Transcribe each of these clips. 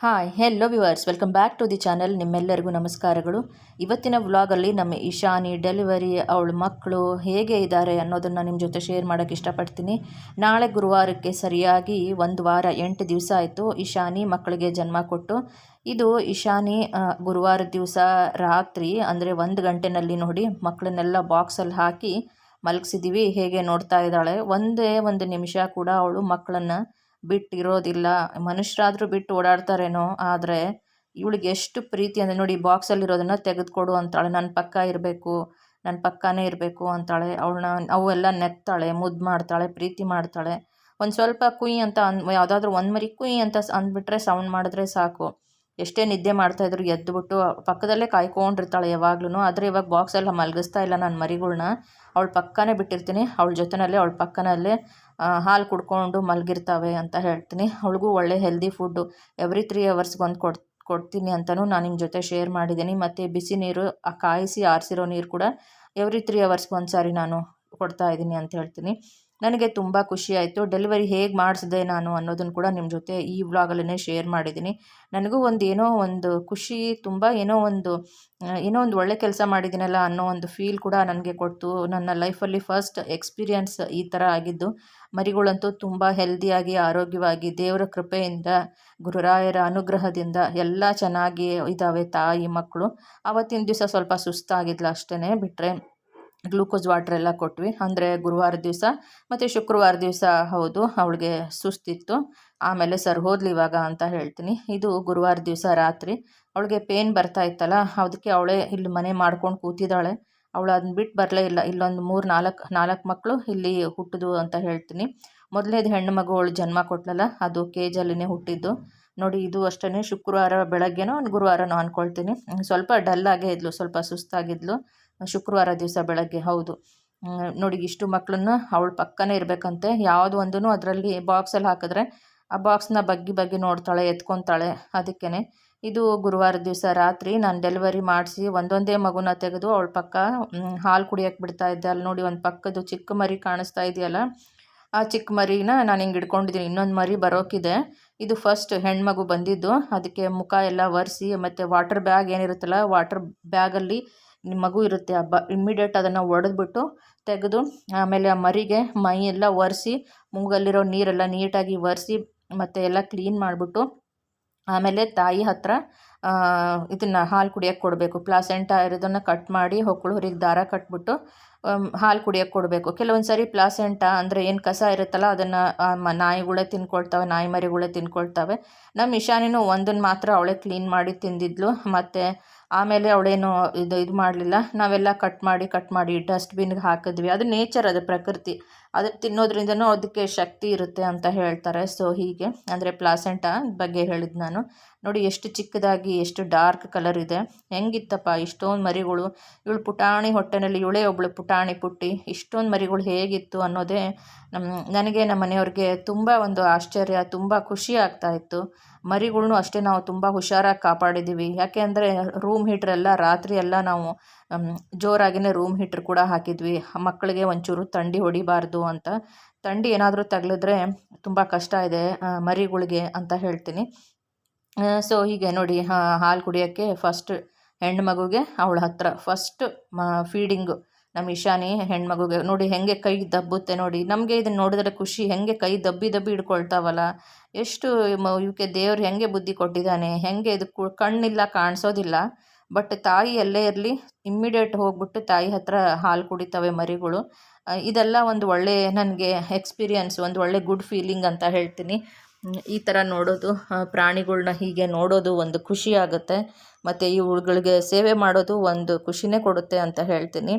Hi hello viewers welcome back to the channel ನಿಮ್ಮೆಲ್ಲರಿಗೂ ನಮಸ್ಕಾರಗಳು. ಇವತ್ತಿನ ವ್ಲಾಗಲ್ಲಿ ನಮ್ಮ ಇಶಾನಿ ಡೆಲಿವರಿ ಅವಳ ಮಕ್ಕಳು ಹೇಗೆ ಇದ್ದಾರೆ ಅನ್ನೋದನ್ನು ನಿಮ್ಮ ಜೊತೆ ಶೇರ್ ಮಾಡೋಕ್ಕೆ ಇಷ್ಟಪಡ್ತೀನಿ. ನಾಳೆ ಗುರುವಾರಕ್ಕೆ ಸರಿಯಾಗಿ ಒಂದು ವಾರ ಎಂಟು ದಿವಸ ಆಯಿತು ಇಶಾನಿ ಮಕ್ಕಳಿಗೆ ಜನ್ಮ ಕೊಟ್ಟು. ಇದು ಇಶಾನಿ ಗುರುವಾರ ದಿವಸ ರಾತ್ರಿ ಅಂದರೆ ಒಂದು ಗಂಟೆನಲ್ಲಿ ನೋಡಿ ಮಕ್ಕಳನ್ನೆಲ್ಲ ಬಾಕ್ಸಲ್ಲಿ ಹಾಕಿ ಮಲಗಿಸಿದ್ದೀವಿ ಹೇಗೆ ನೋಡ್ತಾ ಇದ್ದಾಳೆ. ಒಂದೇ ಒಂದು ನಿಮಿಷ ಕೂಡ ಅವಳು ಮಕ್ಕಳನ್ನು ಬಿಟ್ಟಿರೋದಿಲ್ಲ. ಮನುಷ್ಯರಾದರೂ ಬಿಟ್ಟು ಓಡಾಡ್ತಾರೇನೋ, ಆದರೆ ಇವಳಿಗೆ ಎಷ್ಟು ಪ್ರೀತಿ ಅಂದರೆ ನೋಡಿ, ಬಾಕ್ಸಲ್ಲಿರೋದನ್ನು ತೆಗೆದುಕೊಡು ಅಂತಾಳೆ. ನನ್ನ ಪಕ್ಕ ಇರಬೇಕು ನನ್ನ ಪಕ್ಕನೇ ಇರಬೇಕು ಅಂತಾಳೆ. ಅವಳನ್ನ, ಅವೆಲ್ಲ ನೆತ್ತಾಳೆ, ಮುದ್ದು ಮಾಡ್ತಾಳೆ, ಪ್ರೀತಿ ಮಾಡ್ತಾಳೆ. ಒಂದು ಸ್ವಲ್ಪ ಕುಯ್ ಅಂತ ಅನ್ ಯಾವುದಾದ್ರೂ ಒಂದು ಮರಿ ಕುಯ್ ಅಂತ ಅಂದ್ಬಿಟ್ರೆ ಸೌಂಡ್ ಮಾಡಿದ್ರೆ ಸಾಕು. ಎಷ್ಟೇ ನಿದ್ದೆ ಮಾಡ್ತಾಯಿದ್ರು ಎದ್ದುಬಿಟ್ಟು ಪಕ್ಕದಲ್ಲೇ ಕಾಯ್ಕೊಂಡಿರ್ತಾಳೆ ಯಾವಾಗ್ಲೂ ಆದರೆ ಇವಾಗ ಬಾಕ್ಸೆಲ್ಲ ಮಲಗಿಸ್ತಾ ಇಲ್ಲ ನಾನು ಮರಿಗಳ್ನ. ಅವಳು ಪಕ್ಕನೇ ಬಿಟ್ಟಿರ್ತೀನಿ. ಅವಳ ಜೊತೆನಲ್ಲೇ ಅವಳ ಪಕ್ಕನಲ್ಲೇ ಹಾಲು ಕುಡ್ಕೊಂಡು ಮಲಗಿರ್ತಾವೆ ಅಂತ ಹೇಳ್ತೀನಿ. ಅವಳಿಗೂ ಒಳ್ಳೆ ಹೆಲ್ದಿ ಫುಡ್ಡು ಎವ್ರಿ ತ್ರೀ ಅವರ್ಸ್ಗೆ ಒಂದು ಕೊಡ್, ಕೊಡ್ತೀನಿ ಅಂತಲೂ ನಾನು ನಿಮ್ಮ ಜೊತೆ ಶೇರ್ ಮಾಡಿದ್ದೀನಿ. ಮತ್ತು ಬಿಸಿ ನೀರು, ಆ, ಕಾಯಿಸಿ ಆರಿಸಿರೋ ನೀರು ಕೂಡ ಎವ್ರಿ ತ್ರೀ ಅವರ್ಸ್ಗೆ ಒಂದು ಸಾರಿ ನಾನು ಕೊಡ್ತಾ ಇದ್ದೀನಿ ಅಂತ ಹೇಳ್ತೀನಿ. ನನಗೆ ತುಂಬ ಖುಷಿ ಆಯಿತು. ಡೆಲಿವರಿ ಹೇಗೆ ಮಾಡಿಸಿದೆ ನಾನು ಅನ್ನೋದನ್ನು ಕೂಡ ನಿಮ್ಮ ಜೊತೆ ಈ ವ್ಲಾಗಲ್ಲೇ ಶೇರ್ ಮಾಡಿದ್ದೀನಿ. ನನಗೂ ಒಂದು ಏನೋ ಒಂದು ಖುಷಿ, ತುಂಬ ಏನೋ ಒಂದು ಏನೋ ಒಂದು ಒಳ್ಳೆ ಕೆಲಸ ಮಾಡಿದ್ದೀನಲ್ಲ ಅನ್ನೋ ಒಂದು ಫೀಲ್ ಕೂಡ ನನಗೆ ಕೊಡ್ತು. ನನ್ನ ಲೈಫಲ್ಲಿ ಫಸ್ಟ್ ಎಕ್ಸ್ಪೀರಿಯನ್ಸ್ ಈ ಥರ ಆಗಿದ್ದು. ಮರಿಗಳಂತೂ ತುಂಬ ಹೆಲ್ದಿಯಾಗಿ ಆರೋಗ್ಯವಾಗಿ, ದೇವರ ಕೃಪೆಯಿಂದ, ಗುರುರಾಯರ ಅನುಗ್ರಹದಿಂದ ಎಲ್ಲ ಚೆನ್ನಾಗಿ ಇದ್ದಾವೆ ತಾಯಿ, ಮಕ್ಕಳು. ಆವತ್ತಿನ ದಿವಸ ಸ್ವಲ್ಪ ಸುಸ್ತಾಗಿದ್ಲು ಅಷ್ಟೇ ಬಿಟ್ಟರೆ ಗ್ಲೂಕೋಸ್ ವಾಟರ್ ಎಲ್ಲ ಕೊಟ್ವಿ. ಅಂದರೆ ಗುರುವಾರ ದಿವಸ ಮತ್ತು ಶುಕ್ರವಾರ ದಿವಸ ಹೌದು, ಅವಳಿಗೆ ಸುಸ್ತಿತ್ತು. ಆಮೇಲೆ ಸರ್ ಹೋದ್ಲಿ ಇವಾಗ ಅಂತ ಹೇಳ್ತೀನಿ. ಇದು ಗುರುವಾರ ದಿವಸ ರಾತ್ರಿ. ಅವಳಿಗೆ ಪೇನ್ ಬರ್ತಾ ಇತ್ತಲ್ಲ ಅದಕ್ಕೆ ಅವಳೇ ಇಲ್ಲಿ ಮನೆ ಮಾಡ್ಕೊಂಡು ಕೂತಿದ್ದಾಳೆ. ಅವಳು ಅದನ್ನ ಬಿಟ್ಟು ಬರಲೇ ಇಲ್ಲ. ಇಲ್ಲೊಂದು ಮೂರು ನಾಲ್ಕು ನಾಲ್ಕು ಮಕ್ಕಳು ಇಲ್ಲಿ ಹುಟ್ಟಿದ್ವು ಅಂತ ಹೇಳ್ತೀನಿ. ಮೊದಲೇದು ಹೆಣ್ಣು ಮಗು ಅವಳು ಜನ್ಮ ಕೊಟ್ಲಲ್ಲ, ಅದು ಕೆ ಜಲ್ಲಿನೇ ಹುಟ್ಟಿದ್ದು. ನೋಡಿ, ಇದು ಅಷ್ಟೇ ಶುಕ್ರವಾರ ಬೆಳಗ್ಗೆನೋ ಒಂದು ಗುರುವಾರನೋ ಅಂದ್ಕೊಳ್ತೀನಿ ಸ್ವಲ್ಪ ಡಲ್ಲಾಗೇ ಇದ್ಲು, ಸ್ವಲ್ಪ ಸುಸ್ತಾಗಿದ್ಲು. ಶುಕ್ರವಾರ ದಿವಸ ಬೆಳಗ್ಗೆ, ಹೌದು. ನೋಡಿ, ಇಷ್ಟು ಮಕ್ಕಳನ್ನ ಅವಳು ಪಕ್ಕನೇ ಇರಬೇಕಂತೆ. ಯಾವುದು ಒಂದೂ ಅದರಲ್ಲಿ ಬಾಕ್ಸಲ್ಲಿ ಹಾಕಿದ್ರೆ ಆ ಬಾಕ್ಸ್ನ ಬಗ್ಗಿ ಬಗ್ಗಿ ನೋಡ್ತಾಳೆ, ಎತ್ಕೊತಾಳೆ ಅದಕ್ಕೇ ಇದು ಗುರುವಾರ ದಿವಸ ರಾತ್ರಿ ನಾನು ಡೆಲಿವರಿ ಮಾಡಿಸಿ ಒಂದೊಂದೇ ಮಗುನ ತೆಗೆದು ಅವಳ ಪಕ್ಕ ಹಾಲು ಕುಡಿಯೋಕ್ಕೆ ಬಿಡ್ತಾ ಇದ್ದೆ. ಅಲ್ಲಿ ನೋಡಿ, ಒಂದು ಪಕ್ಕದ್ದು ಚಿಕ್ಕ ಮರಿ ಕಾಣಿಸ್ತಾ ಇದೆಯಲ್ಲ, ಆ ಚಿಕ್ಕ ಮರಿನ ನಾನು ಹಿಂಗೆ ಹಿಡ್ಕೊಂಡಿದ್ದೀನಿ. ಇನ್ನೊಂದು ಮರಿ ಬರೋಕ್ಕಿದೆ ಇದು ಫಸ್ಟ್ ಹೆಣ್ಮಗು ಬಂದಿದ್ದು. ಅದಕ್ಕೆ ಮುಖ ಎಲ್ಲ ಒರೆಸಿ ಮತ್ತು ವಾಟರ್ ಬ್ಯಾಗ್ ಏನಿರುತ್ತಲ್ಲ ವಾಟರ್ ಬ್ಯಾಗಲ್ಲಿ ಮಗು ಇರುತ್ತೆ ಹಬ್ಬ ಇಮ್ಮಿಡಿಯೇಟ್ ಅದನ್ನು ಒಡೆದ್ಬಿಟ್ಟು ತೆಗೆದು, ಆಮೇಲೆ ಆ ಮರಿಗೆ ಮೈ ಎಲ್ಲ ಒರೆಸಿ, ಮೂಗಲ್ಲಿರೋ ನೀರೆಲ್ಲ ನೀಟಾಗಿ ಒರೆಸಿ, ಮತ್ತು ಎಲ್ಲ ಕ್ಲೀನ್ ಮಾಡಿಬಿಟ್ಟು, ಆಮೇಲೆ ತಾಯಿ ಹತ್ರ ಇದನ್ನು ಹಾಲು ಕುಡಿಯೋಕ್ಕೆ ಕೊಡಬೇಕು. ಪ್ಲಾಸೆಂಟ ಇರೋದನ್ನು ಕಟ್ ಮಾಡಿ ಹೊಕ್ಕಳು ಹುರಿಗೆ ದಾರ ಕಟ್ಬಿಟ್ಟು ಹಾಲು ಕುಡಿಯೋಕ್ಕೆ ಕೊಡಬೇಕು. ಕೆಲವೊಂದು ಸಾರಿ ಪ್ಲಾಸೆಂಟ ಅಂದರೆ ಏನು ಕಸ ಇರುತ್ತಲ್ಲ ಅದನ್ನು ನಾಯಿಗಳೇ ತಿನ್ಕೊಳ್ತಾವೆ, ನಾಯಿ ಮರಿಗಳೇ ತಿನ್ಕೊಳ್ತವೆ. ನಮ್ಮ ಇಶಾನಿನೂ ಒಂದನ್ನು ಮಾತ್ರ ಅವಳೇ ಕ್ಲೀನ್ ಮಾಡಿ ತಿಂದಿದ್ಲು. ಮತ್ತು ಆಮೇಲೆ ಅವಳೇನು ಇದು ಇದು ಮಾಡಲಿಲ್ಲ. ನಾವೆಲ್ಲ ಕಟ್ ಮಾಡಿ ಕಟ್ ಮಾಡಿ ಡಸ್ಟ್ಬಿನ್ಗೆ ಹಾಕಿದ್ವಿ. ಅದು ನೇಚರ್ ಅದು, ಪ್ರಕೃತಿ. ಅದು ತಿನ್ನೋದ್ರಿಂದನೂ ಅದಕ್ಕೆ ಶಕ್ತಿ ಇರುತ್ತೆ ಅಂತ ಹೇಳ್ತಾರೆ. ಸೊ ಹೀಗೆ. ಅಂದರೆ ಪ್ಲಾಸೆಂಟ ಬಗ್ಗೆ ಹೇಳಿದ್ದು ನಾನು. ನೋಡಿ ಎಷ್ಟು ಚಿಕ್ಕದಾಗಿ, ಎಷ್ಟು ಡಾರ್ಕ್ ಕಲರ್ ಇದೆ. ಹೆಂಗಿತ್ತಪ್ಪ ಇಷ್ಟೊಂದು ಮರಿಗಳು. ಇವಳು ಪುಟಾಣಿ ಹೊಟ್ಟೆನಲ್ಲಿ, ಇವಳೇ ಒಬ್ಬಳು ಪುಟಾಣಿ ಪುಟ್ಟಿ. ಇಷ್ಟೊಂದು ಮರಿಗಳು ಹೇಗಿತ್ತು ಅನ್ನೋದೇ ನಮ್ಮ ನನಗೆ ನಮ್ಮ ಮನೆಯವ್ರಿಗೆ ತುಂಬ ಒಂದು ಆಶ್ಚರ್ಯ, ತುಂಬ ಖುಷಿ ಆಗ್ತಾ ಇತ್ತು. ಮರಿಗಳ್ನು ಅಷ್ಟೇ ನಾವು ತುಂಬ ಹುಷಾರಾಗಿ ಕಾಪಾಡಿದ್ದೀವಿ ಯಾಕೆ ಅಂದರೆ ರೂಮ್ ಹೀಟ್ರೆಲ್ಲ ರಾತ್ರಿ ಎಲ್ಲ ನಾವು ಜೋರಾಗಿಯೇ ರೂಮ್ ಹೀಟ್ರ್ ಕೂಡ ಹಾಕಿದ್ವಿ. ಮಕ್ಕಳಿಗೆ ಒಂಚೂರು ಥಂಡಿ ಹೊಡಿಬಾರ್ದು ಅಂತ. ಥಂಡಿ ಏನಾದರೂ ತಗಲಿದ್ರೆ ತುಂಬ ಕಷ್ಟ ಇದೆ ಮರಿಗಳಿಗೆ ಅಂತ ಹೇಳ್ತೀನಿ. ಸೊ ಹೀಗೆ ನೋಡಿ ಹಾಲು ಕುಡಿಯೋಕ್ಕೆ ಫಸ್ಟ್ ಹೆಣ್ಣು ಮಗುಗೆ ಅವಳ ಹತ್ರ ಫಸ್ಟ್ ಫೀಡಿಂಗು ನಮ್ಮ ಇಶಾನಿ ಹೆಣ್ಮಗುಗೆ. ನೋಡಿ, ಹೆಂಗೆ ಕೈ ದಬ್ಬುತ್ತೆ ನೋಡಿ. ನಮಗೆ ಇದನ್ನು ನೋಡಿದ್ರೆ ಖುಷಿ. ಹೆಂಗೆ ಕೈ ದಬ್ಬಿ ದಬ್ಬಿ ಹಿಡ್ಕೊಳ್ತಾವಲ್ಲ. ಎಷ್ಟು ಇವಕ್ಕೆ ದೇವ್ರು ಹೆಂಗೆ ಬುದ್ಧಿ ಕೊಟ್ಟಿದ್ದಾನೆ. ಹೆಂಗೆ ಇದು ಕಣ್ಣಿಲ್ಲ ಕಾಣಿಸೋದಿಲ್ಲ. ಬಟ್ ತಾಯಿ ಎಲ್ಲೇ ಇರಲಿ ಇಮ್ಮಿಡಿಯೇಟ್ ಹೋಗ್ಬಿಟ್ಟು ತಾಯಿ ಹತ್ರ ಹಾಲು ಕುಡಿತವೆ ಮರಿಗಳು. ಇದೆಲ್ಲ ಒಂದು ಒಳ್ಳೆ, ನನಗೆ ಎಕ್ಸ್ಪೀರಿಯನ್ಸ್ ಒಂದು ಒಳ್ಳೆ ಗುಡ್ ಫೀಲಿಂಗ್ ಅಂತ ಹೇಳ್ತೀನಿ. ಈ ಥರ ನೋಡೋದು ಪ್ರಾಣಿಗಳನ್ನ ಹೀಗೆ ನೋಡೋದು ಒಂದು ಖುಷಿ ಆಗುತ್ತೆ. ಮತ್ತು ಇವುಗಳಿಗೆ ಸೇವೆ ಮಾಡೋದು ಒಂದು ಖುಷಿನೇ ಕೊಡುತ್ತೆ ಅಂತ ಹೇಳ್ತೀನಿ.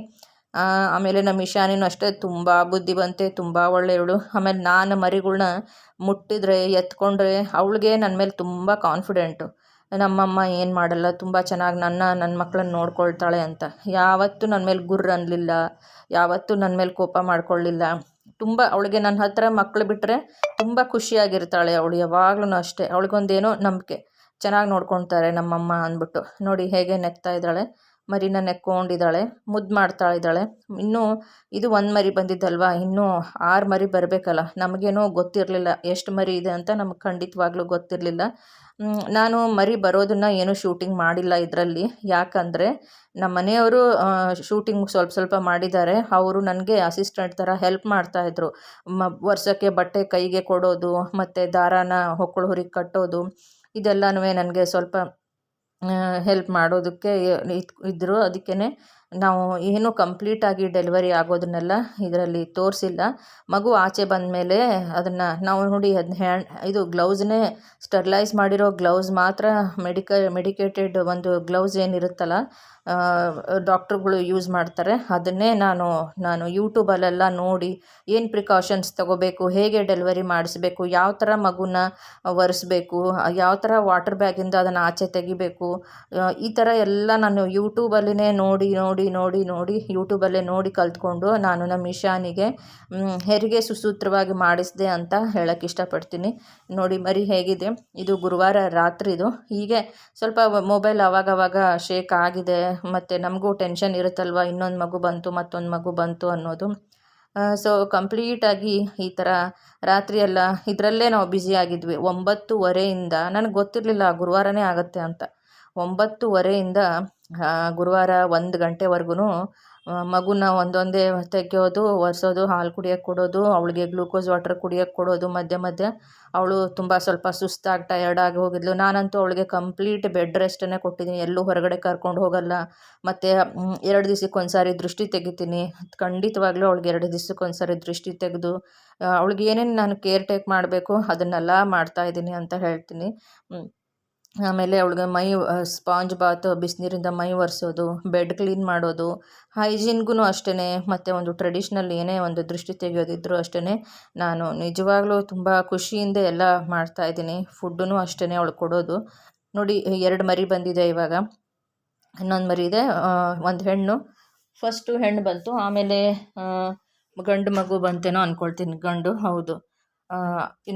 ಆಮೇಲೆ ನಮ್ಮ ಇಶಾನಿನೂ ಅಷ್ಟೇ ತುಂಬ ಬುದ್ಧಿವಂತೆ, ತುಂಬ ಒಳ್ಳೆಯವಳು. ಆಮೇಲೆ ನಾನು ಮರಿಗಳ್ನ ಮುಟ್ಟಿದ್ರೆ, ಎತ್ಕೊಂಡ್ರೆ ಅವಳಿಗೆ ನನ್ನ ಮೇಲೆ ತುಂಬ ಕಾನ್ಫಿಡೆಂಟು ನಮ್ಮಮ್ಮ ಏನು ಮಾಡಲ್ಲ, ತುಂಬ ಚೆನ್ನಾಗಿ ನನ್ನ ನನ್ನ ಮಕ್ಕಳನ್ನ ನೋಡ್ಕೊಳ್ತಾಳೆ ಅಂತ. ಯಾವತ್ತೂ ನನ್ನ ಮೇಲೆ ಗುರ್ರ ಅನ್ನಲಿಲ್ಲ ಯಾವತ್ತೂ ನನ್ನ ಮೇಲೆ ಕೋಪ ಮಾಡ್ಕೊಳ್ಳಿಲ್ಲ ತುಂಬ ಅವಳಿಗೆ ನನ್ನ ಹತ್ರ ಮಕ್ಕಳು ಬಿಟ್ಟರೆ ತುಂಬ ಖುಷಿಯಾಗಿರ್ತಾಳೆ ಅವಳು ಯಾವಾಗ್ಲೂ ಅಷ್ಟೇ. ಅವಳಿಗೊಂದೇನೋ ನಂಬಿಕೆ. ಚೆನ್ನಾಗಿ ನೋಡ್ಕೊಳ್ತಾರೆ ನಮ್ಮಮ್ಮ ಅಂದ್ಬಿಟ್ಟು. ನೋಡಿ ಹೇಗೆ ನೆಕ್ತಾ ಇದ್ದಾಳೆ. ಮರಿನ ನೆಕ್ಕೊಂಡಿದ್ದಾಳೆ, ಮುದ್ದು ಮಾಡ್ತಾ ಇದ್ದಾಳೆ ಇನ್ನೂ ಇದು ಒಂದು ಮರಿ ಬಂದಿದ್ದಲ್ವಾ? ಇನ್ನೂ ಆರು ಮರಿ ಬರಬೇಕಲ್ಲ? ನಮಗೇನೋ ಗೊತ್ತಿರಲಿಲ್ಲ ಎಷ್ಟು ಮರಿ ಇದೆ ಅಂತ ನಮಗೆ ಖಂಡಿತವಾಗ್ಲೂ ಗೊತ್ತಿರಲಿಲ್ಲ. ನಾನು ಮರಿ ಬರೋದನ್ನು ಏನೂ ಶೂಟಿಂಗ್ ಮಾಡಿಲ್ಲ ಇದರಲ್ಲಿ. ಯಾಕಂದರೆ ನಮ್ಮ ಮನೆಯವರು ಶೂಟಿಂಗ್ ಸ್ವಲ್ಪ ಸ್ವಲ್ಪ ಮಾಡಿದ್ದಾರೆ. ಅವರು ನನಗೆ ಅಸಿಸ್ಟೆಂಟ್ ಥರ ಹೆಲ್ಪ್ ಮಾಡ್ತಾಯಿದ್ರು ಮ, ವರ್ಷಕ್ಕೆ ಬಟ್ಟೆ ಕೈಗೆ ಕೊಡೋದು, ಮತ್ತು ದಾರಾನ ಹೊಕ್ಕಳು ಹುರಿಗೆ ಕಟ್ಟೋದು ಇದೆಲ್ಲನೂ ನನಗೆ ಸ್ವಲ್ಪ ಹೆಲ್ಪ್ ಮಾಡೋದಕ್ಕೆ ಇದ್ದರು ಅದಕ್ಕೇ ನಾವು ಏನೂ ಕಂಪ್ಲೀಟಾಗಿ ಡೆಲಿವರಿ ಆಗೋದನ್ನೆಲ್ಲ ಇದರಲ್ಲಿ ತೋರಿಸಿಲ್ಲ. ಮಗು ಆಚೆ ಬಂದ ಮೇಲೆ ಅದನ್ನು ನಾವು ನೋಡಿ ಅದನ್ನ ಹ್ಯಾಂಡ್ ಇದು ಗ್ಲೌಸ್ನೇ ಸ್ಟರ್ಲೈಸ್ ಮಾಡಿರೋ ಗ್ಲೌಸ್ ಮಾತ್ರ ಮೆಡಿಕ ಮೆಡಿಕೇಟೆಡ್ ಒಂದು ಗ್ಲೌಸ್ ಏನಿರುತ್ತಲ್ಲ ಡಾಕ್ಟ್ರುಗಳು ಯೂಸ್ ಮಾಡ್ತಾರೆ. ಅದನ್ನೇ ನಾನು ನಾನು ಯೂಟ್ಯೂಬಲ್ಲೆಲ್ಲ ನೋಡಿ ಏನು ಪ್ರಿಕಾಷನ್ಸ್ ತೊಗೋಬೇಕು, ಹೇಗೆ ಡೆಲಿವರಿ ಮಾಡಿಸ್ಬೇಕು, ಯಾವ ಥರ ಮಗುನ ಒರೆಸ್ಬೇಕು, ಯಾವ ಥರ ವಾಟರ್ ಬ್ಯಾಗಿಂದ ಅದನ್ನು ಆಚೆ ತೆಗಿಬೇಕು ಈ ಥರ ಎಲ್ಲ ನಾನು ಯೂಟ್ಯೂಬಲ್ಲಿನೇ ನೋಡಿ ನೋಡಿ ನೋಡಿ ನೋಡಿ ನೋಡಿ ಯೂಟ್ಯೂಬಲ್ಲೇ ನೋಡಿ ಕಲ್ತ್ಕೊಂಡು ನಾನು ನಮ್ಮ ಇಶಾನಿಗೆ ಹೆರಿಗೆ ಸುಸೂತ್ರವಾಗಿ ಮಾಡಿಸಿದೆ ಅಂತ ಹೇಳೋಕ್ಕೆ ಇಷ್ಟಪಡ್ತೀನಿ. ನೋಡಿ, ಮರಿ ಹೇಗಿದೆ. ಇದು ಗುರುವಾರ ರಾತ್ರಿದು. ಹೀಗೆ ಸ್ವಲ್ಪ ಮೊಬೈಲ್ ಅವಾಗವಾಗ ಶೇಕ್ ಆಗಿದೆ. ಮತ್ತು ನಮಗೂ ಟೆನ್ಷನ್ ಇರುತ್ತಲ್ವ? ಇನ್ನೊಂದು ಮಗು ಬಂತು, ಮತ್ತೊಂದು ಮಗು ಬಂತು ಅನ್ನೋದು. ಸೊ ಕಂಪ್ಲೀಟಾಗಿ ಈ ಥರ ರಾತ್ರಿ ಎಲ್ಲ ಇದರಲ್ಲೇ ನಾವು ಬ್ಯುಸಿಯಾಗಿದ್ವಿ ಒಂಬತ್ತುವರೆಯಿಂದ, ನನಗೆ ಗೊತ್ತಿರಲಿಲ್ಲ ಗುರುವಾರನೇ ಆಗುತ್ತೆ ಅಂತ. ಒಂಬತ್ತುವರೆಯಿಂದ ಗುರುವಾರ ಒಂದು ಗಂಟೆವರೆಗೂ ಮಗುನ ಒಂದೊಂದೇ ತೆಗೆಯೋದು, ಒರೆಸೋದು, ಹಾಲು ಕುಡಿಯೋಕ್ಕೆ ಕೊಡೋದು, ಅವಳಿಗೆ ಗ್ಲೂಕೋಸ್ ವಾಟರ್ ಕುಡಿಯೋಕ್ಕೆ ಕೊಡೋದು, ಮಧ್ಯೆ ಮಧ್ಯೆ. ಅವಳು ತುಂಬ ಸ್ವಲ್ಪ ಸುಸ್ತಾಗಿ ಟಯರ್ಡ್ ಆಗಿ ಹೋಗಿದ್ಲು. ನಾನಂತೂ ಅವಳಿಗೆ ಕಂಪ್ಲೀಟ್ ಬೆಡ್ ರೆಸ್ಟನ್ನೇ ಕೊಟ್ಟಿದ್ದೀನಿ ಎಲ್ಲೂ ಹೊರಗಡೆ ಕರ್ಕೊಂಡು ಹೋಗಲ್ಲ. ಮತ್ತು ಎರಡು ದಿವ್ಸಕ್ಕೆ ಒಂದ್ಸಾರಿ ದೃಷ್ಟಿ ತೆಗಿತೀನಿ. ಖಂಡಿತವಾಗ್ಲೂ ಅವಳಿಗೆ ಎರಡು ದಿವ್ಸಕ್ಕೆ ಒಂದು ಸಾರಿ ದೃಷ್ಟಿ ತೆಗೆದು ಅವಳಿಗೆ ಏನೇನು ನಾನು ಕೇರ್ ಟೇಕ್ ಮಾಡಬೇಕು, ಅದನ್ನೆಲ್ಲ ಮಾಡ್ತಾಯಿದ್ದೀನಿ ಅಂತ ಹೇಳ್ತೀನಿ. ಆಮೇಲೆ ಅವಳಿಗೆ ಮೈ ಸ್ಪಾಂಜ್ ಬಾತ್, ಬಿಸಿನೀರಿಂದ ಮೈ ಒರೆಸೋದು, ಬೆಡ್ ಕ್ಲೀನ್ ಮಾಡೋದು ಹೈಜೀನ್ಗೂ ಅಷ್ಟೇ ಮತ್ತು ಒಂದು ಟ್ರೆಡಿಷ್ನಲ್ ಏನೇ ಒಂದು ದೃಷ್ಟಿ ತೆಗೆಯೋದಿದ್ರು ಅಷ್ಟೇ ನಾನು ನಿಜವಾಗ್ಲೂ ತುಂಬ ಖುಷಿಯಿಂದ ಎಲ್ಲ ಮಾಡ್ತಾಯಿದ್ದೀನಿ ಫುಡ್ಡೂ ಅಷ್ಟೇ ಅವಳು ಕೊಡೋದು. ನೋಡಿ, ಎರಡು ಮರಿ ಬಂದಿದೆ ಇವಾಗ. ಇನ್ನೊಂದು ಮರಿ ಇದೆ ಒಂದು ಹೆಣ್ಣು. ಫಸ್ಟು ಹೆಣ್ಣು ಬಂತು, ಆಮೇಲೆ ಗಂಡು ಮಗು ಬಂತೇನೋ ಅಂದ್ಕೊಳ್ತೀನಿ ಗಂಡು, ಹೌದು.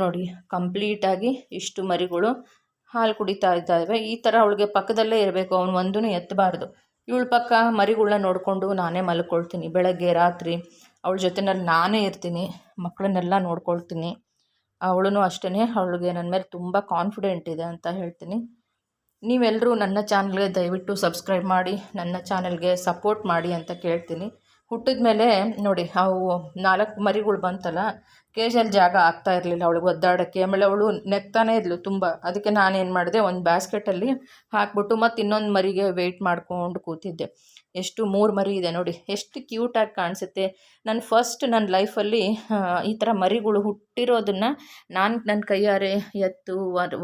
ನೋಡಿ, ಕಂಪ್ಲೀಟಾಗಿ ಇಷ್ಟು ಮರಿಗಳು ಹಾಲು ಕುಡಿತಾ ಇದ್ದಾವೆ. ಈ ಥರ ಅವಳಿಗೆ ಪಕ್ಕದಲ್ಲೇ ಇರಬೇಕು. ಅವನು ಒಂದೂ ಎತ್ತಬಾರ್ದು ಇವಳ ಪಕ್ಕ ಮರಿಗಳನ್ನ ನೋಡಿಕೊಂಡು ನಾನೇ ಮಲ್ಕೊಳ್ತೀನಿ. ಬೆಳಗ್ಗೆ, ರಾತ್ರಿ ಅವಳ ಜೊತೆನಲ್ಲಿ ನಾನೇ ಇರ್ತೀನಿ. ಮಕ್ಕಳನ್ನೆಲ್ಲ ನೋಡ್ಕೊಳ್ತೀನಿ. ಅವಳು ಅಷ್ಟೇ ಅವಳಿಗೆ ನನ್ನ ಮೇಲೆ ತುಂಬ ಕಾನ್ಫಿಡೆಂಟ್ ಇದೆ ಅಂತ ಹೇಳ್ತೀನಿ. ನೀವೆಲ್ಲರೂ ನನ್ನ ಚಾನಲ್ಗೆ ದಯವಿಟ್ಟು ಸಬ್ಸ್ಕ್ರೈಬ್ ಮಾಡಿ, ನನ್ನ ಚಾನಲ್ಗೆ ಸಪೋರ್ಟ್ ಮಾಡಿ ಅಂತ ಕೇಳ್ತೀನಿ. ಹುಟ್ಟಿದ ಮೇಲೆ ನೋಡಿ, ಅವು ನಾಲ್ಕು ಮರಿಗಳು ಬಂತಲ್ಲ ಕೇಜಲ್ಲಿ ಜಾಗ ಆಗ್ತಾ ಇರಲಿಲ್ಲ ಅವಳಿಗೆ ಒದ್ದಾಡೋಕ್ಕೆ. ಆಮೇಲೆ ಅವಳು ನೆಕ್ತಾನೇ ಇದ್ಲು ತುಂಬ. ಅದಕ್ಕೆ ನಾನೇನು ಮಾಡಿದೆ, ಒಂದು ಬ್ಯಾಸ್ಕೆಟಲ್ಲಿ ಹಾಕ್ಬಿಟ್ಟು ಮತ್ತು ಇನ್ನೊಂದು ಮರಿಗೆ ವೆಯ್ಟ್ ಮಾಡ್ಕೊಂಡು ಕೂತಿದ್ದೆ. ಎಷ್ಟು ಮೂರು ಮರಿ ಇದೆ ನೋಡಿ, ಎಷ್ಟು ಕ್ಯೂಟಾಗಿ ಕಾಣಿಸುತ್ತೆ. ನಾನು ಫಸ್ಟ್ ನನ್ನ ಲೈಫಲ್ಲಿ ಈ ಥರ ಮರಿಗಳು ಹುಟ್ಟಿರೋದನ್ನು ನಾನು ನನ್ನ ಕೈಯಾರೆ ಎತ್ತು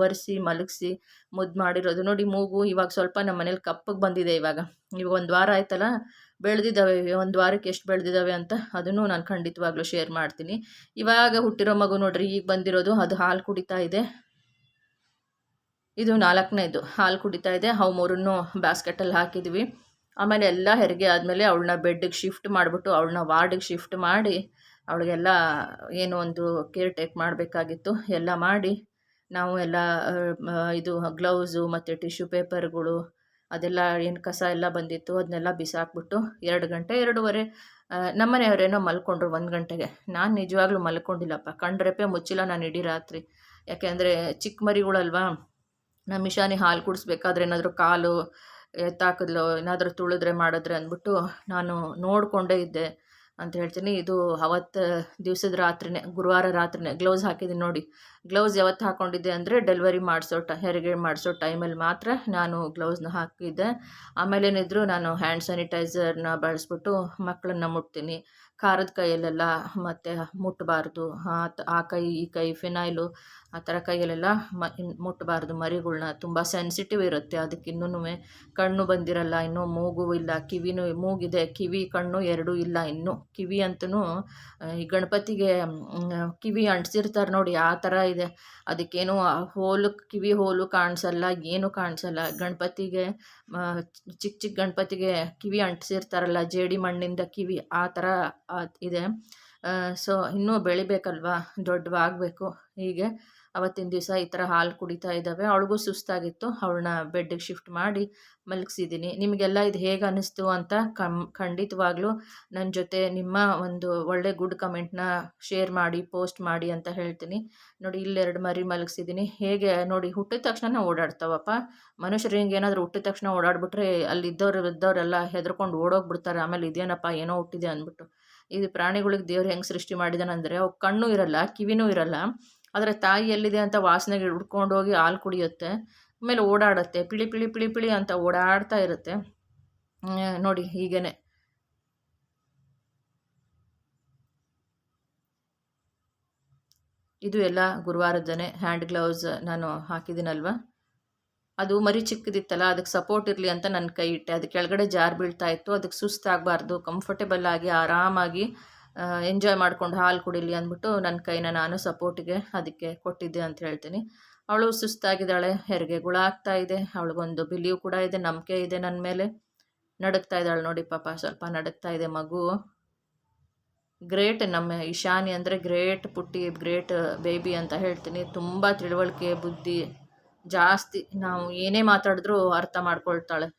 ಒರೆಸಿ, ಮಲಗಿಸಿ ಮುದ್ದು ಮಾಡಿರೋದು. ನೋಡಿ ಮೂಗು ಇವಾಗ ಸ್ವಲ್ಪ ನಮ್ಮ ಮನೇಲಿ ಕಪ್ಪಗೆ ಬಂದಿದೆ ಇವಾಗ. ಇವಾಗ ಒಂದು ವಾರ ಆಯ್ತಲ್ಲ ಬೆಳೆದಿದ್ದಾವೆ, ಒಂದು ವಾರಕ್ಕೆ ಎಷ್ಟು ಬೆಳೆದಿದ್ದಾವೆ ಅಂತ ಅದನ್ನು ನಾನು ಖಂಡಿತವಾಗ್ಲೂ ಶೇರ್ ಮಾಡ್ತೀನಿ. ಇವಾಗ ಹುಟ್ಟಿರೋ ಮಗು ನೋಡ್ರಿ, ಈಗ ಬಂದಿರೋದು ಅದು ಹಾಲು ಕುಡಿತಾ ಇದೆ. ಇದು ನಾಲ್ಕನೇದು, ಹಾಲು ಕುಡಿತಾ ಇದೆ. ಅವು ಮೂರನ್ನು ಬ್ಯಾಸ್ಕೆಟಲ್ಲಿ ಹಾಕಿದ್ವಿ. ಆಮೇಲೆ ಎಲ್ಲ ಹೆರಿಗೆ ಆದಮೇಲೆ ಅವಳನ್ನ ಬೆಡ್ಗೆ ಶಿಫ್ಟ್ ಮಾಡಿಬಿಟ್ಟು ಅವಳನ್ನ ವಾರ್ಡಿಗೆ ಶಿಫ್ಟ್ ಮಾಡಿ, ಅವಳಿಗೆಲ್ಲ ಏನು ಒಂದು ಕೇರ್ ಟೇಕ್ ಮಾಡಬೇಕಾಗಿತ್ತು. ಎಲ್ಲ ಮಾಡಿ, ನಾವು ಎಲ್ಲ ಇದು ಗ್ಲೌಸು ಮತ್ತು ಟಿಶ್ಯೂ ಪೇಪರ್ಗಳು ಅದೆಲ್ಲ ಏನು ಕಸ ಎಲ್ಲ ಬಂದಿತ್ತು ಅದನ್ನೆಲ್ಲ ಬಿಸಾಕ್ಬಿಟ್ಟು ಎರಡು ಗಂಟೆ, ಎರಡೂವರೆ ನಮ್ಮನೆಯವರೇನೋ ಮಲ್ಕೊಂಡ್ರು ಒಂದು ಗಂಟೆಗೆ. ನಾನು ನಿಜವಾಗ್ಲೂ ಮಲ್ಕೊಂಡಿಲ್ಲಪ್ಪ. ಕಂಡ್ರೆಪೆ ಮುಚ್ಚಿಲ್ಲ ನಾನು ಇಡೀ ರಾತ್ರಿ. ಯಾಕೆಂದರೆ ಚಿಕ್ಕ ಮರಿಗಳಲ್ವಾ? ನಮ್ಮ ಮಿಶಾನಿ ಹಾಲು ಕುಡಿಸ್ಬೇಕಾದ್ರೆ ಏನಾದರೂ ಕಾಲು ಎತ್ತಾಕಿದ್ಲು, ಏನಾದರೂ ತುಳಿದ್ರೆ ಮಾಡಿದ್ರೆ ಅಂದ್ಬಿಟ್ಟು ನಾನು ನೋಡಿಕೊಂಡೇ ಇದ್ದೆ. ಅಂತ ಹೇಳ್ತೀನಿ. ಇದು ಅವತ್ತು ದಿವಸದ ರಾತ್ರಿನೇ, ಗುರುವಾರ ರಾತ್ರಿನೇ ಗ್ಲೌಸ್ ಹಾಕಿದ್ದೀನಿ ನೋಡಿ. ಗ್ಲೌಸ್ ಯಾವತ್ತು ಹಾಕ್ಕೊಂಡಿದ್ದೆ ಅಂದರೆ ಡೆಲಿವರಿ ಮಾಡಿಸೋ ಟ, ಹೆರಿಗೆ ಮಾಡಿಸೋ ಟೈಮಲ್ಲಿ ಮಾತ್ರ ನಾನು ಗ್ಲೌಸ್ನ ಹಾಕಿದ್ದೆ. ಆಮೇಲೇನಿದ್ರು ನಾನು ಹ್ಯಾಂಡ್ ಸ್ಯಾನಿಟೈಸರ್ನ ಬಳಸ್ಬಿಟ್ಟು ಮಕ್ಕಳನ್ನ ಮುಟ್ತೀನಿ. ಖಾರದ ಕೈಯಲ್ಲೆಲ್ಲ ಮತ್ತು ಮುಟ್ಟಬಾರ್ದು ಆ ಕೈ, ಈ ಕೈ, ಫಿನೈಲು ಆ ಥರ ಕೈಯಲ್ಲೆಲ್ಲ ಮ ಮುಟ್ಟಬಾರ್ದು ಮರಿಗಳ್ನ ತುಂಬ ಸೆನ್ಸಿಟಿವ್ ಇರುತ್ತೆ. ಅದಕ್ಕೆ ಇನ್ನೂ ಕಣ್ಣು ಬಂದಿರಲ್ಲ, ಇನ್ನೂ ಮೂಗು ಇಲ್ಲ, ಕಿವಿನೂ ಮೂಗಿದೆ, ಕಿವಿ, ಕಣ್ಣು ಎರಡೂ ಇಲ್ಲ ಇನ್ನೂ. ಕಿವಿ ಅಂತೂ ಈ ಗಣಪತಿಗೆ ಕಿವಿ ಅಂಟಿಸಿರ್ತಾರೆ ನೋಡಿ, ಆ ಥರ ಇದೆ. ಅದಕ್ಕೇನು ಹೋಲು, ಕಿವಿ ಹೋಲು ಕಾಣಿಸಲ್ಲ, ಏನು ಕಾಣಿಸಲ್ಲ. ಗಣಪತಿಗೆ ಚಿಕ್ಕ ಚಿಕ್ಕ ಗಣಪತಿಗೆ ಕಿವಿ ಅಂಟಿಸಿರ್ತಾರಲ್ಲ, ಜೇಡಿ ಮಣ್ಣಿಂದ ಕಿವಿ, ಆ ಥರ ಇದೆ. ಸೊ ಇನ್ನೂ ಬೆಳಿಬೇಕಲ್ವಾ? ದೊಡ್ಡವಾಗಬೇಕು. ಹೀಗೆ ಅವತ್ತಿನ ದಿವಸ ಈ ಥರ ಹಾಲು ಕುಡಿತಾ ಇದ್ದಾವೆ. ಅವಳಿಗೂ ಸುಸ್ತಾಗಿತ್ತು. ಅವಳನ್ನ ಬೆಡ್ಡಿಗೆ ಶಿಫ್ಟ್ ಮಾಡಿ ಮಲಗಿಸಿದ್ದೀನಿ. ನಿಮಗೆಲ್ಲ ಇದು ಹೇಗೆ ಅನ್ನಿಸ್ತು ಅಂತ ಕಮ್ ಖಂಡಿತವಾಗ್ಲೂ ನನ್ನ ಜೊತೆ ನಿಮ್ಮ ಒಂದು ಒಳ್ಳೆ ಗುಡ್ ಕಮೆಂಟ್ನ ಶೇರ್ ಮಾಡಿ ಪೋಸ್ಟ್ ಮಾಡಿ ಅಂತ ಹೇಳ್ತೀನಿ. ನೋಡಿ, ಇಲ್ಲೆರಡು ಮರಿ ಮಲಗಿಸಿದ್ದೀನಿ. ಹೇಗೆ, ನೋಡಿ, ಹುಟ್ಟಿದ ತಕ್ಷಣ ಓಡಾಡ್ತಾವಪ್ಪ. ಮನುಷ್ಯರು ಹಿಂಗೆ ಏನಾದರೂ ಹುಟ್ಟಿದ ತಕ್ಷಣ ಓಡಾಡ್ಬಿಟ್ರೆ ಅಲ್ಲಿ ಇದ್ದವ್ರು ಇದ್ದವರೆಲ್ಲ ಹೆದರ್ಕೊಂಡು ಓಡೋಗ್ಬಿಡ್ತಾರೆ. ಆಮೇಲೆ ಇದೇನಪ್ಪ, ಏನೋ ಹುಟ್ಟಿದೆ ಅಂದ್ಬಿಟ್ಟು. ಇದು ಪ್ರಾಣಿಗಳಿಗೆ ದೇವ್ರು ಹೆಂಗೆ ಸೃಷ್ಟಿ ಮಾಡಿದಾನಂದರೆ ಅವು ಕಣ್ಣು ಇರಲ್ಲ, ಕಿವಿನೂ ಇರಲ್ಲ. ಆದರೆ ತಾಯಿ ಎಲ್ಲಿದೆ ಅಂತ ವಾಸನೆಗೆ ಹುಡ್ಕೊಂಡು ಹೋಗಿ ಹಾಲು ಕುಡಿಯುತ್ತೆ, ಆಮೇಲೆ ಓಡಾಡುತ್ತೆ, ಪಿಳಿ ಪಿಳಿ ಪಿಳಿ ಪಿಳಿ ಅಂತ ಓಡಾಡ್ತಾ ಇರುತ್ತೆ. ನೋಡಿ ಹೀಗೇನೆ. ಇದು ಎಲ್ಲ ಗುರುವಾರದನೇ ಹ್ಯಾಂಡ್ ಗ್ಲೌಸ್ ನಾನು ಹಾಕಿದ್ದೀನಲ್ವ? ಅದು ಮರಿ ಚಿಕ್ಕದಿತ್ತಲ್ಲ, ಅದಕ್ಕೆ ಸಪೋರ್ಟ್ ಇರಲಿ ಅಂತ ನನ್ನ ಕೈ ಇಟ್ಟೆ. ಅದು ಕೆಳಗಡೆ ಜಾರ್ ಬೀಳ್ತಾ ಇತ್ತು. ಅದಕ್ಕೆ ಸುಸ್ತಾಗಬಾರ್ದು ಕಂಫರ್ಟೇಬಲ್ ಆಗಿ, ಆರಾಮಾಗಿ ಎಂಜಾಯ್ ಮಾಡ್ಕೊಂಡು ಹಾಲು ಕುಡಿಲಿ ಅಂದ್ಬಿಟ್ಟು ನನ್ನ ಕೈನ ನಾನು ಸಪೋರ್ಟಿಗೆ ಅದಕ್ಕೆ ಕೊಟ್ಟಿದ್ದೆ ಅಂತ ಹೇಳ್ತೀನಿ. ಅವಳು ಸುಸ್ತಾಗಿದ್ದಾಳೆ ಹೆರಿಗೆಗಳಾಗ್ತಾ ಇದೆ. ಅವಳಿಗೊಂದು ಬಿಲಿಯು ಕೂಡ ಇದೆ, ನಂಬಿಕೆ ಇದೆ ನನ್ನ ಮೇಲೆ. ನಡುಗ್ತಾ ಇದ್ದಾಳೆ ನೋಡಿ ಪಾಪ, ಸ್ವಲ್ಪ ನಡುಗ್ತಾ ಇದೆ ಮಗು. ಗ್ರೇಟ್ ನಮ್ಮ ಇಶಾನಿ ಅಂದರೆ ಗ್ರೇಟ್ ಪುಟ್ಟಿ ಗ್ರೇಟ್ ಬೇಬಿ ಅಂತ ಹೇಳ್ತೀನಿ. ತುಂಬ ತಿಳುವಳಿಕೆ, ಬುದ್ಧಿ ಜಾಸ್ತಿ ನಾವು ಏನೇ ಮಾತಾಡಿದ್ರೂ ಅರ್ಥ ಮಾಡ್ಕೊಳ್ತಾಳೆ.